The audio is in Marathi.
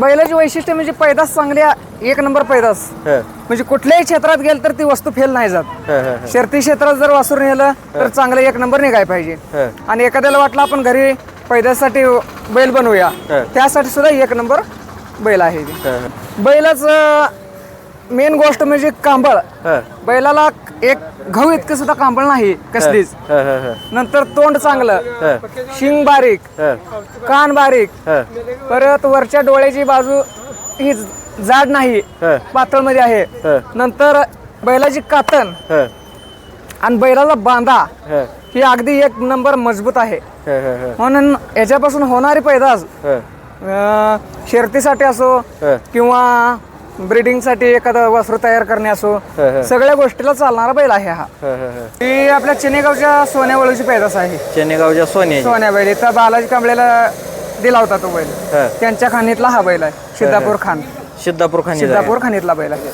बैलाची वैशिष्ट्य म्हणजे पैदास चांगल्या एक नंबर पैदास म्हणजे कुठल्याही क्षेत्रात गेल तर ती वस्तू फेल नाही जात. शर्ती क्षेत्रात जर वासरू नेलं तर चांगलं एक नंबर निघाय पाहिजे. आणि एखाद्याला वाटलं आपण घरी पैदासाठी बैल बनवूया. त्यासाठी सुद्धा एक नंबर बैल आहे. बैलाचं मेन गोष्ट म्हणजे कांबळ. बैलाला एक गहू इतकं सुद्धा कांबळ नाही कसलीच. नंतर तोंड चांगलं. शिंग बारीक. कान बारीक. परत वरच्या डोळ्याची बाजू ही जाड नाही हं, पातळमध्ये आहे. नंतर बैलाची कातण हं, आणि बैलाचा बांधा हं, अगदी एक नंबर मजबूत आहे. म्हणून याच्यापासून होणारी पैदास शर्तीसाठी असो. किंवा ब्रिडिंगसाठी एखादं वासरू तयार करणे असो. सगळ्या गोष्टीला चालणारा बैल आहे हा. ही आपल्या चिनेगावच्या सोन्यावळूची पैदास आहे. चेनेगावच्या सोन्याची. सोन्या बैल. इथं बालाजी कांबळेला दिला होता तो बैल. त्यांच्या खाणीतला हा बैल आहे. सिद्धापूर खान. सिद्धापूर खानी सिद्धापूर खाणीतला बैल आहे.